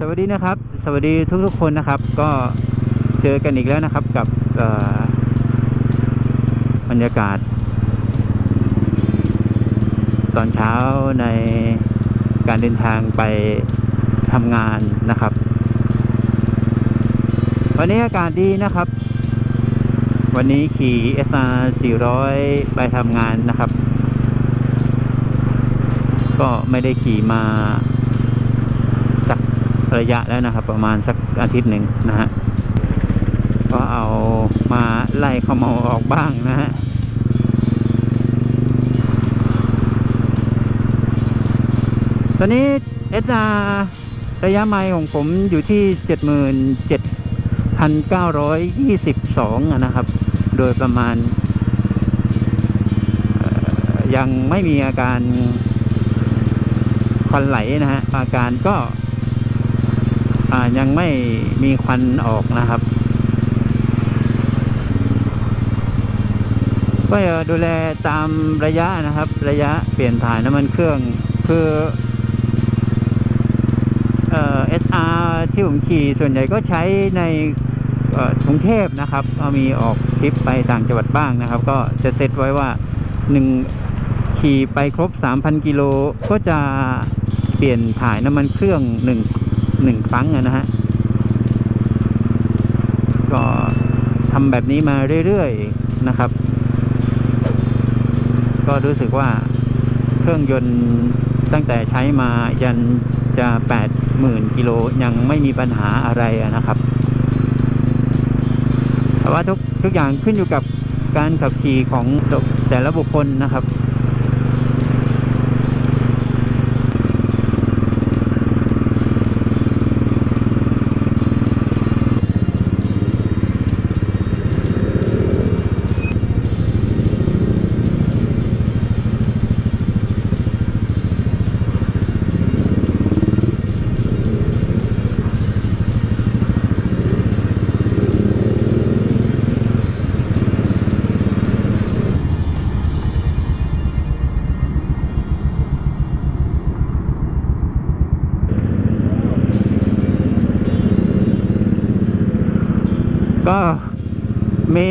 สวัสดีนะครับ สวัสดีทุกๆคนนะครับ ก็เจอกันอีกแล้วนะครับกับบรรยากาศ ตอนเช้าในการเดินทางไปทำงานนะครับ วันนี้อากาศดีนะครับ วันนี้ขี่ SR 400 ไปทำงานนะครับ ก็ไม่ได้ขี่มา ระยะแล้วนะครับ ประมาณสักอาทิตย์หนึ่งนะฮะก็เอามาไล่ขมยออกบ้างนะฮะตอนนี้เอสอาระยะไมล์ของผมอยู่ที่ 77,922อะนะครับ โดยประมาณ ยังไม่มีอาการควันไหลนะฮะ อาการก็ ยังไม่มีควันออกนะครับ ก็ดูแลตามระยะนะครับ ระยะเปลี่ยนถ่ายน้ำมันเครื่องคือเอ่อ SR ที่ผมขี่ส่วนใหญ่ก็ใช้ในกรุงเทพนะครับก็มีออกทริปไปต่างจังหวัดบ้างนะครับ ก็จะเซตไว้ว่าหนึ่งขี่ไปครบ 3,000 กิโลก็จะเปลี่ยนถ่ายน้ำมันเครื่องหนึ่ง หนึ่งครั้งนะฮะ ก็ทำแบบนี้มาเรื่อยๆนะครับ ก็รู้สึกว่าเครื่องยนต์ตั้งแต่ใช้มายันจะ 80,000กิโลยังไม่มีปัญหาอะไรนะครับ แต่ว่าทุกทุกอย่างขึ้นอยู่กับการขับขี่ของแต่ละบุคคลนะครับ ก็มี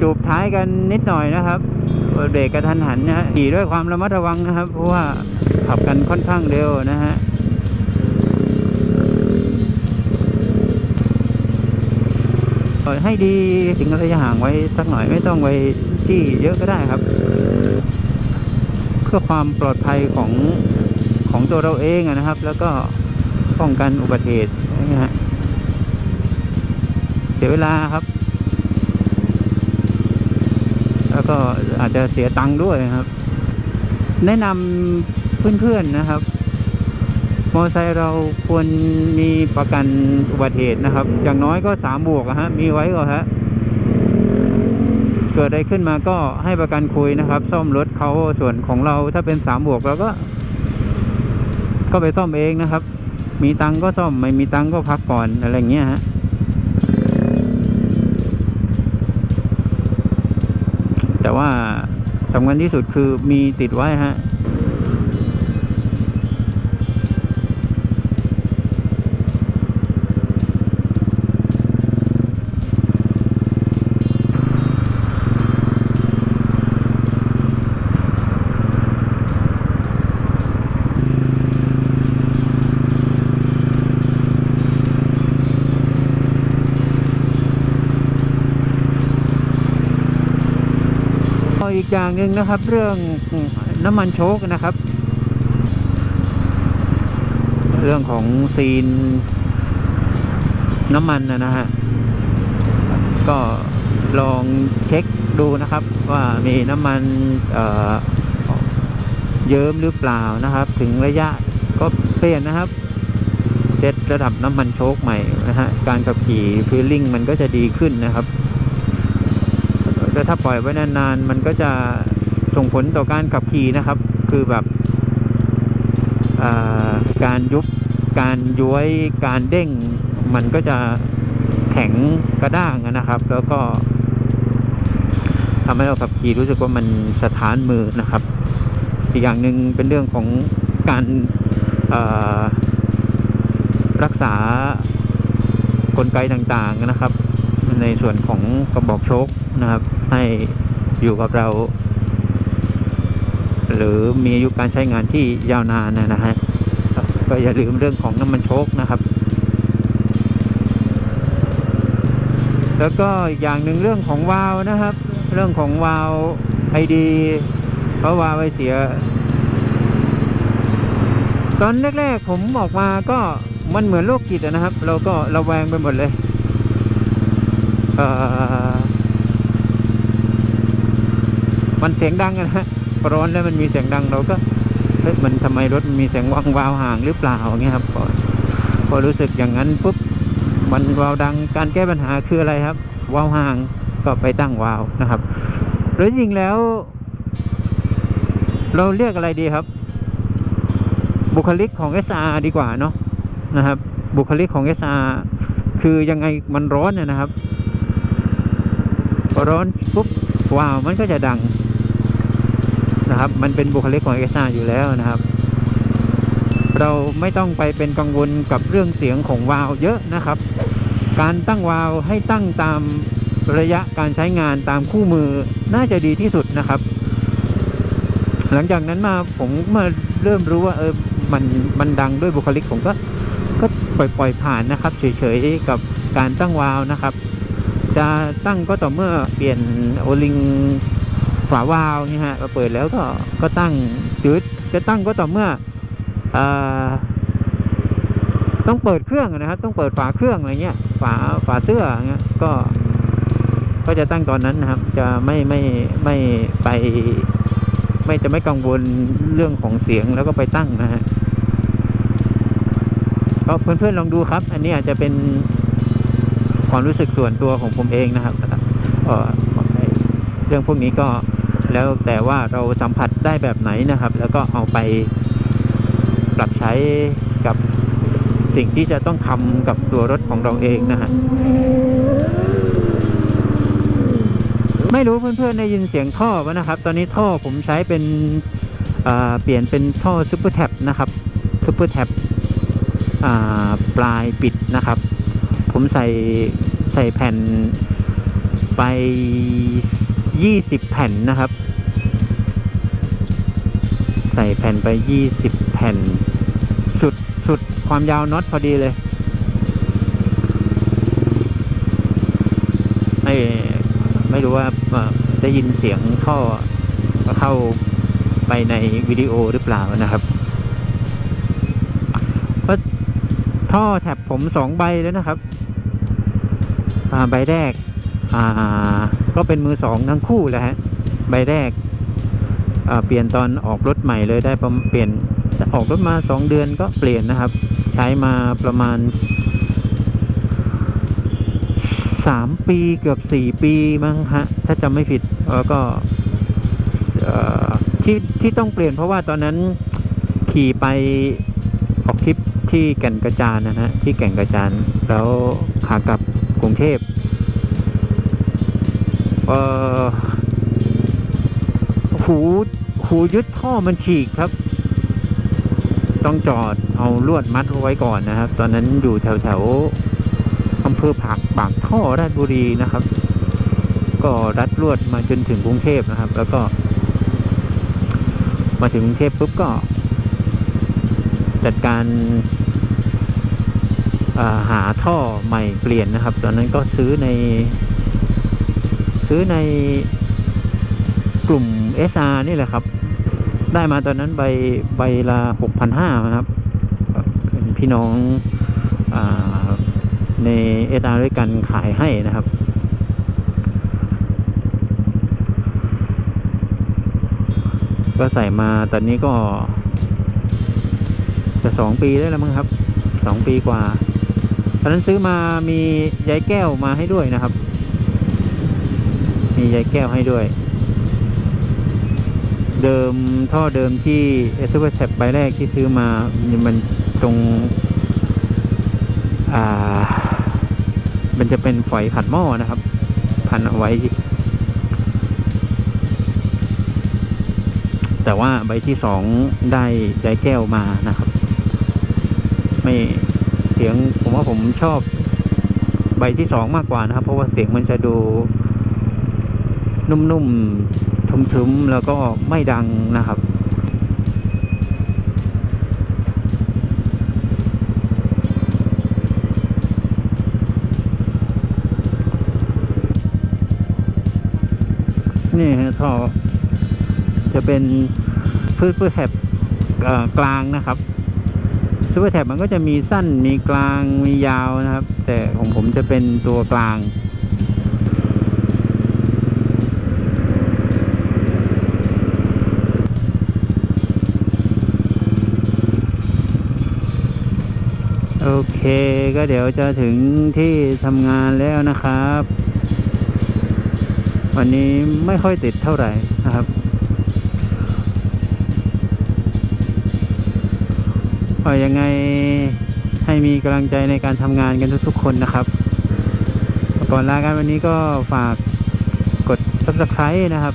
จูบท้ายกันนิดหน่อยนะครับเบรกกระทันหันนะฮะขี่ด้วยความระมัดระวังนะครับ เพราะว่าขับกันค่อนข้างเร็วนะฮะให้ดีถึงระยะห่างไว้สักหน่อยไม่ต้องไว้จี้เยอะก็ได้ครับ เพื่อความปลอดภัยของของตัวเราเองนะครับ แล้วก็ป้องกันอุบัติเหตุนะฮะ สียเวลาครับ แล้วก็อาจจะเสียตังค์ด้วยครับ แนะนำเพื่อนๆนะครับ มอเตอร์ไซค์เราควรมีประกันอุบัติเหตุนะครับ อย่างน้อยก็สามบวกอะฮะมีไว้ก็ฮะเกิดอะไรขึ้นมาก็ให้ประกันคุยนะครับ ซ่อมรถเขาส่วนของเราถ้าเป็นสามบวกเราก็ ก็ไปซ่อมเองนะครับ มีตังค์ก็ซ่อมไม่มีตังค์ก็พักก่อนอะไรอย่างเงี้ยฮะ สำคัญที่สุดคือมีติดไว้ฮะ อย่างหนึ่งนะครับ เรื่องน้ำมันโชคนะครับ เรื่องของซีนน้ำมันนะฮะก็ลองเช็คดูนะครับ ว่ามีน้ำมันเเยิ้มหรือเปล่านะครับ ถึงระยะก็เปลี่ยนนะครับเซตระดับน้ำมันโชคใหม่นะฮะการขับขี่ฟีลลิ่งมันก็จะดีขึ้นนะครับ แต่ถ้าปล่อยไว้นานๆ มันก็จะส่งผลต่อการขับขี่นะครับ คือแบบการยุบการย้วยการเด้ง มันก็จะแข็งกระด้างนะครับ แล้วก็ทำให้เราขับขี่รู้สึกว่ามันสถานมือนะครับ อีกอย่างหนึ่งเป็นเรื่องของการรักษากลไกต่างๆนะครับ ในส่วนของกระบอกโชคนะครับ ให้อยู่กับเรา หรือมีอายุการใช้งานที่ยาวนานนะฮะก็อย่าลืมเรื่องของน้ำมันโชคนะครับ แล้วก็อีกอย่างหนึ่งเรื่องของวาล์วนะครับ เรื่องของวาล์วไอดีเพราะวาล์วไอเสีย ตอนแรกๆผมออกมาก็มันเหมือนโรคจิตนะครับ เราก็ระแวงไปหมดเลย มันเสียงดังนะฮะร้อนแล้วมันมีเสียงดังเราก็เฮ้ยมันทำไมรถมีเสียงวังวาวห่างหรือเปล่าอย่างเงี้ยครับพอพอรู้สึกอย่างนั้นปุ๊บมันวาวดังการแก้ปัญหาคืออะไรครับ วาวห่างก็ไปตั้งวาวนะครับหรือจริงแล้ว เราเรียกอะไรดีครับ บุคลิกของ SR ดีกว่าเนาะนะครับ บุคลิกของ SR คือยังไงมันร้อนเนี่ยนะครับ ร้อนปุ๊บว้าวมันก็จะดังนะครับ มันเป็นบุคลิกของ SR อยู่แล้วนะครับ เราไม่ต้องไปเป็นกังวลกับเรื่องเสียงของวาวเยอะนะครับ การตั้งวาวให้ตั้งตามระยะการใช้งานตามคู่มือน่าจะดีที่สุดนะครับ หลังจากนั้นมาผมมาเริ่มรู้ว่าเออมันมันดังด้วยบุคลิกผมก็ก็ปล่อยปล่อยผ่านนะครับ เฉยๆกับการตั้งวาวนะครับ จะตั้งก็ต่อเมื่อเปลี่ยนโอลิงฝาวาล์วนี่ฮะเปิดแล้วก็ก็ตั้งจืดจะตั้งก็ต่อเมื่ออต้องเปิดเครื่องนะครับ ต้องเปิดฝาเครื่องอะไรเงี้ย ฝาฝาเสื้อเงี้ยก็ ก็จะตั้งตอนนั้นนะครับ จะไม่ไม่ไม่ไป ไม่จะไม่กังวลเรื่องของเสียงแล้วก็ไปตั้งนะฮะก็เพื่อนๆลองดูครับ อันนี้อาจจะเป็น ความรู้สึกส่วนตัวของผมเองนะครับเเรื่องพวกนี้ก็แล้วแต่ว่าเราสัมผัสได้แบบไหนนะครับ แล้วก็เอาไปปรับใช้กับสิ่งที่จะต้องทำกับตัวรถของเราเองนะฮะไม่รู้เพื่อนๆได้ยินเสียงท่อป่ะนะครับ ตอนนี้ท่อผมใช้เป็นเปลี่ยนเป็นท่อซูเปอร์แท็บนะครับซูเปอร์แท็บปลายปิดนะครับ ผมใส่ ใส่แผ่นไป 20 แผ่นนะครับ ใส่แผ่นไป 20 แผ่น สุดสุดความยาวน็อตพอดีเลยไม่ไม่รู้ว่าได้ยินเสียงท่อเข้าไปในวิดีโอหรือเปล่านะครับท่อแท็บผมสองใบแล้วนะครับ ใบแรกก็เป็นมือสองทั้งคู่แหละฮะใบแรกเปลี่ยนตอนออกรถใหม่เลยได้ประมาณเปลี่ยนออกรถมาสองเดือนก็เปลี่ยนนะครับ ใช้มาประมาณสามปีเกือบสี่ปีมั้งฮะถ้าจำไม่ผิดแล้วก็ที่ที่ต้องเปลี่ยนเพราะว่าตอนนั้นขี่ไปออกทริปที่แก่นกระจานนะฮะที่แก่นกระจานแล้วขากลับ กรุงเทพเอ่อหูหูยึดท่อมันฉีกครับ ต้องจอดเอาลวดมัดไว้ก่อนนะครับ ตอนนั้นอยู่แถวแถวอำเภอผักปากท่อราชบุรีนะครับ ก็รัดลวดมาจนถึงกรุงเทพนะครับ แล้วก็ มาถึงกรุงเทพปุ๊บก็ จัดการ หาท่อใหม่เปลี่ยนนะครับ ตอนนั้นก็ซื้อใน ซื้อในกลุ่ม SR นี่แหละครับ ได้มาตอนนั้นใบใบละหกพันห้านะครับ เป็นพี่น้องอในเอตาด้วยกันขายให้นะครับก็ใส่มาตอนนี้ก็ จะสองปีได้แล้วมั้งครับสองปีกว่า ตอนนั้นซื้อมามียายแก้วมาให้ด้วยนะครับ มียายแก้วให้ด้วย เดิมท่อเดิมที่เอสเปอร์แท็บใบแรกที่ซื้อมามันตรงอ่า มันจะเป็นฝอยขัดหม้อนะครับ พันเอาไว้ แต่ว่าใบที่สองได้ได้แก้วมานะครับ ไม่ เสียงผมว่าผมชอบใบที่สองมากกว่านะครับ เพราะว่าเสียงมันจะดูนุ่มๆทุ้มๆ แล้วก็ไม่ดังนะครับ นี่ฮะท่อจะเป็นพืชพืชแถบกลางนะครับ ซูเปอร์แท็บมันก็จะมีสั้นมีกลางมียาวนะครับ แต่ของผมจะเป็นตัวกลางโอเคก็เดี๋ยวจะถึงที่ทำงานแล้วนะครับ วันนี้ไม่ค่อยติดเท่าไหร่นะครับ ยังไงให้มีกำลังใจในการทำงานกันทุกๆคนนะครับก่อนลากันวันนี้ก็ฝากกด subscribe นะครับ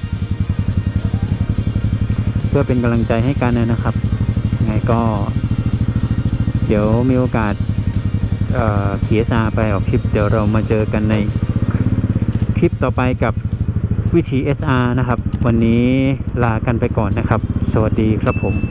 เพื่อเป็นกำลังใจให้กันนะครับยังไงก็ เดี๋ยวมีโอกาสเอ่อขี่ SR ไปออกคลิป เดี๋ยวเรามาเจอกันในคลิปต่อไปกับวิธี SR นะครับ วันนี้ลากันไปก่อนนะครับ สวัสดีครับผม